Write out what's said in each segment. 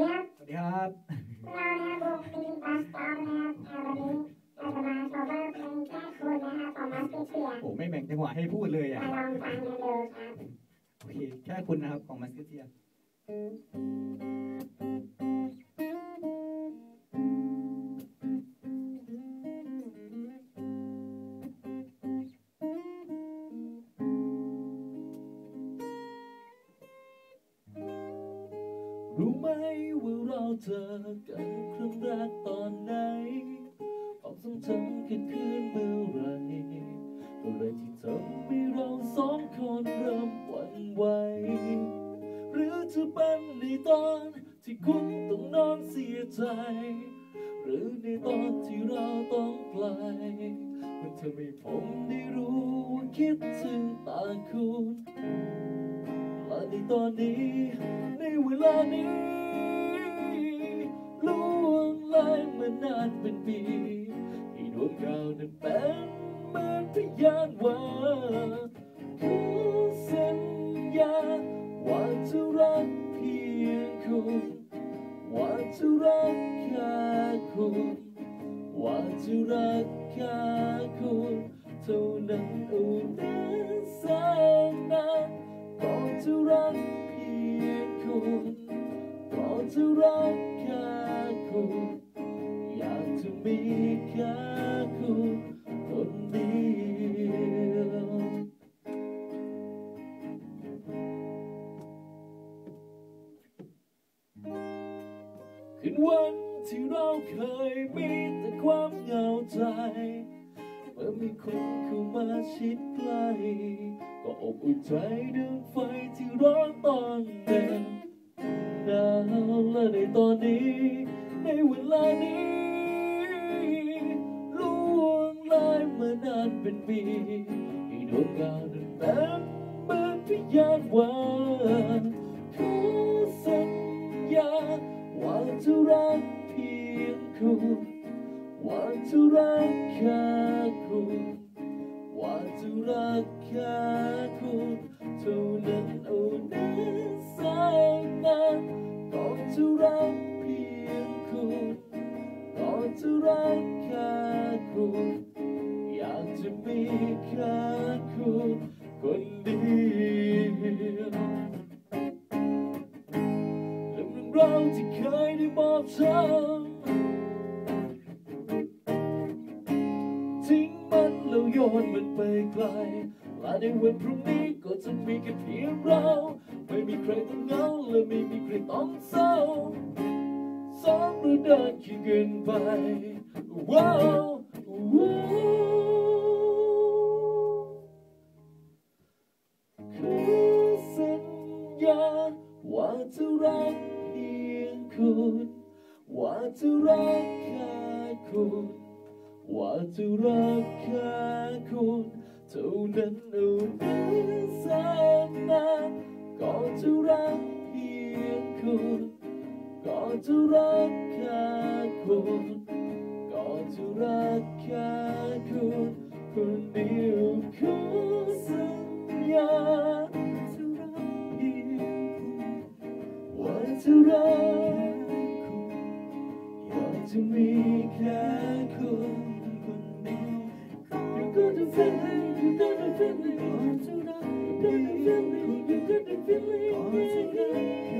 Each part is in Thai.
ดีครับ สวัสดีครับ เรานะครับวงมินิบัสต็อปนะครับวันนี้เราจะมาโชว์เพลงแก้คุณนะครับของมาสเตอร์เทียโอ้ไม่แบ่งจังหวะให้พูดเลยมาอะลองฟังกันดูครับ โอเค แค่คุณนะครับของมาสเกเทียรู้ ไหมว่าเราเจอกันครั้งแรกตอนไหนความทรงจำคิดคืนเมื่อไรเมื่อไรที่ทำให้เราสองคนเริ่มหวั่นไหวหรือจะเป็นในตอนที่คุณต้องนอนเสียใจ หรือในตอนที่เราต้องไกลมันทำให้ผมได้รู้ว่าคิดถึงตาคุณและในตอนนี้ เวลานี้ล่วงเลยมานานเป็นปีที่ดวงดาวนั้นเป็นเหมือนพยานว่าขอสัญญาว่าจะรักเพียงคุณว่าจะรักแค่คุณว่าจะรักแค่คุณเท่านั้นอ้นั้นแสนนานก็จะรัก เพียงคุณก็จะรักแค่คุณอยากจะมีแค่คุณคนเดียวคืนวันที่เราเคยมีแต่ความเหงาใจ มื่อมีคนเข้ามาชิดใกล้ก็อบอุ่นใจดึงไฟที่ร้อนตอนเด็กหนาวและในตอนนี้ ในเวลานี้ล่วงเลยมานานเป็นปีที่ดวงดาวนั้นเป็นเมือนพยานว่าขอสัญญาว่าจะรักเพียงคุณว่าจ จะรักแค่คุณอยากจะมีแค่คุณคนเดียวเรื่องราวที่เคยได้บอกฉันทิ้งมันแล้วโยนมันไปไกลและในวันพรุ่งนี้ก็จะมีแค่เพียงเรา ไม่มีใครต้องเหงาและไม่มีใครต้องเศร้า สองเราเดินเคียงกันไปว้าวว้าวขอสัญญาว่าจะรักเพียงคุณว่าจะรักแค่คุณว่าจะรักแค่คุณเท่านั้นเอานั้นแสนนานก็จะรักเพียงคุณ ก็จะรักแค่คุณก็จะรักแค่คุณคนเดียวขอสัญญาจะรักเพียงคุณว่าจะรักคุณอยากจะมีแค่คุณคนเดียว You got the feeling You got the feeling ว่าจะรัก You got the feeling You got the feeling ว่าจะรัก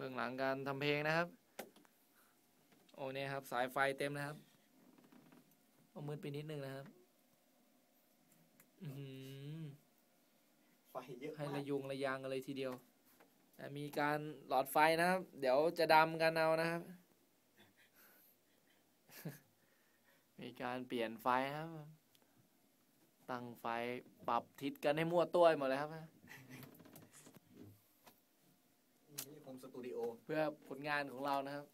เบื้องหลังการทำเพลงนะครับ โอ้เนี่ยครับ สายไฟเต็มนะครับ เอามืดไปนิดนึงนะครับ อือหือไฟเยอะให้มาระกยุงระยางกันเลยทีเดียวอะมีการหลอดไฟนะครับ เดี๋ยวจะดำกันเอานะครับ มีการเปลี่ยนไฟครับ ตั้งไฟปรับทิศกันให้มั่วตัวหมดเลยครับ นี่ผม สตูดิโอเพื่อผลงานของเรานะครับ